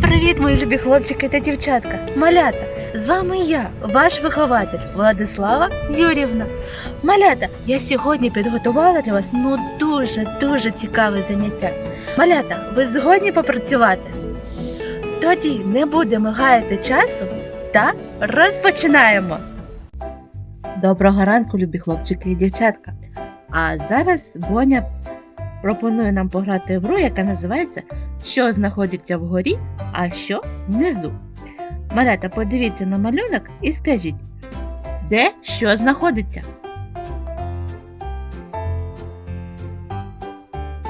Привіт, мої любі хлопчики та дівчатка, малята! З вами я, ваш вихователь Владислава Юрівна. Малята, я сьогодні підготувала для вас ну дуже дуже цікаве заняття. Малята, ви згодні попрацювати? Тоді не будемо гаяти часу та розпочинаємо. Доброго ранку, любі хлопчики і дівчатка. А зараз Боня пропонує нам пограти в гру, яка називається Що знаходиться вгорі, а що внизу. Малята, подивіться на малюнок і скажіть, де що знаходиться?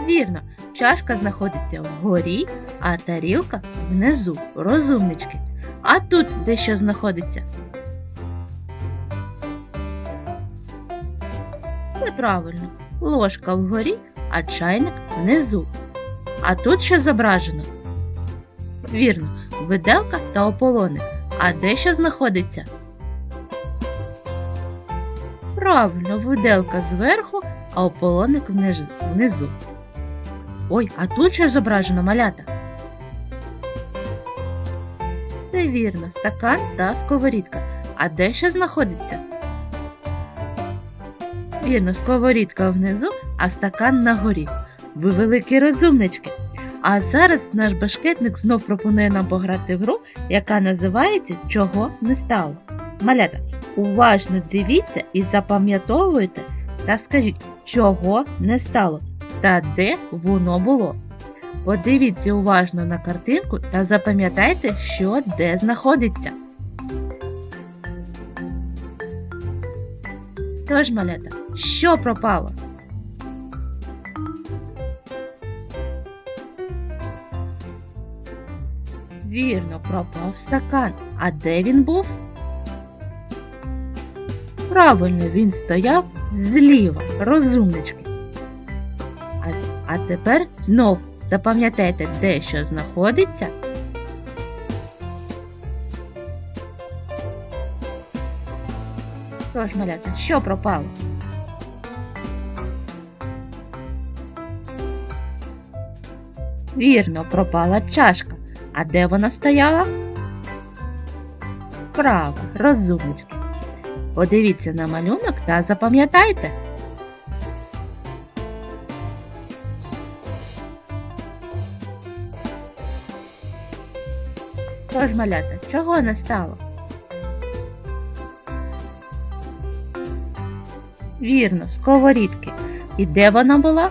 Вірно, чашка знаходиться вгорі, а тарілка внизу. Розумнички. А тут де що знаходиться? Неправильно. Ложка вгорі, а чайник внизу. А тут що зображено? Вірно, виделка та ополоник. А де що знаходиться? Правильно, виделка зверху, а ополоник внизу. Ой, а тут що зображено малята? Це вірно, стакан та сковорідка. А де що знаходиться? Вірно, сковорідка внизу, а стакан на горі. Ви великі розумнички. А зараз наш башкетник знов пропонує нам пограти гру, яка називається Чого не стало. Малята, уважно дивіться і запам'ятовуйте та скажіть, чого не стало та де воно було. Подивіться уважно на картинку та запам'ятайте, що де знаходиться. Тож, малята, що пропало? Вірно, пропав стакан. А де він був? Правильно, він стояв зліва, розумнички. А, а тепер знов запам'ятайте, де що знаходиться. Тож, малята, що пропало? Вірно, пропала чашка. А де вона стояла? Право, розумнички. Подивіться на малюнок та запам'ятайте. Тож, малята, чого не стало? Вірно, сковорідки. І де вона була?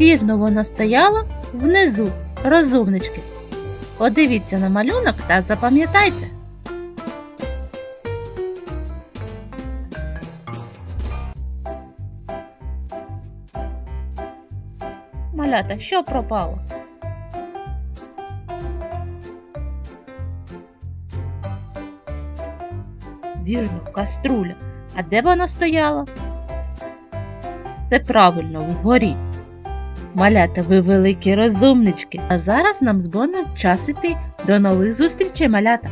Вірно, вона стояла внизу, розумнички. Подивіться на малюнок та запам'ятайте. Малята, що пропало? Вірно, каструля. А де вона стояла? Це правильно, вгорі. Малята, ви великі розумнички. А зараз нам з Боном час іти. До нових зустрічей, малята!